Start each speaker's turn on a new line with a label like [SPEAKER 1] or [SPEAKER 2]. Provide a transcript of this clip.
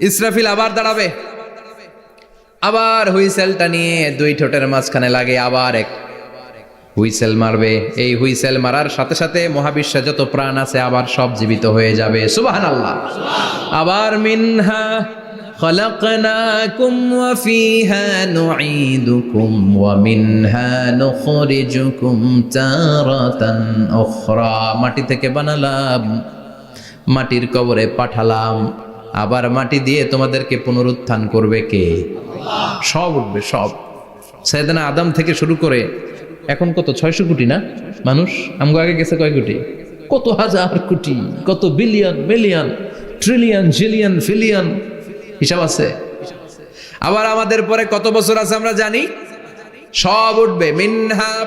[SPEAKER 1] ইসরাফিল আবার দাঁড়াবে আবার হুইসেলটা নিয়ে দুই ঠোঁটের মাঝখানে লাগে আবার এক হুইসেল মারবে এই হুইসেল মারার সাথে সাথে মহাবিশ্বে যত প্রাণ আছে আবার সব জীবিত হয়ে যাবে সুবাহান আল্লাহ আবার মিনহা خلقناكم وفيها نعيدكم ومنها نخرجكم تارة أخرى মাটি থেকে বানালাম মাটির কবরে পাঠালাম আবার মাটি দিয়ে তোমাদেরকে পুনরুত্থান করবে কে? সব উঠবে, সব। সাইদানা আদম থেকে শুরু করে এখন কত, ছয়শো কোটি না? মানুষ? আমগো আগে গেছে কয় কোটি? কত হাজার কোটি, কত বিলিয়ন, মিলিয়ন, ট্রিলিয়ন, জিলিয়ন, ফিলিয়ন। হিসাব আছে? আবার আমাদের পরে কত বছর আছে আমরা জানি? সব উঠবে। মিনহা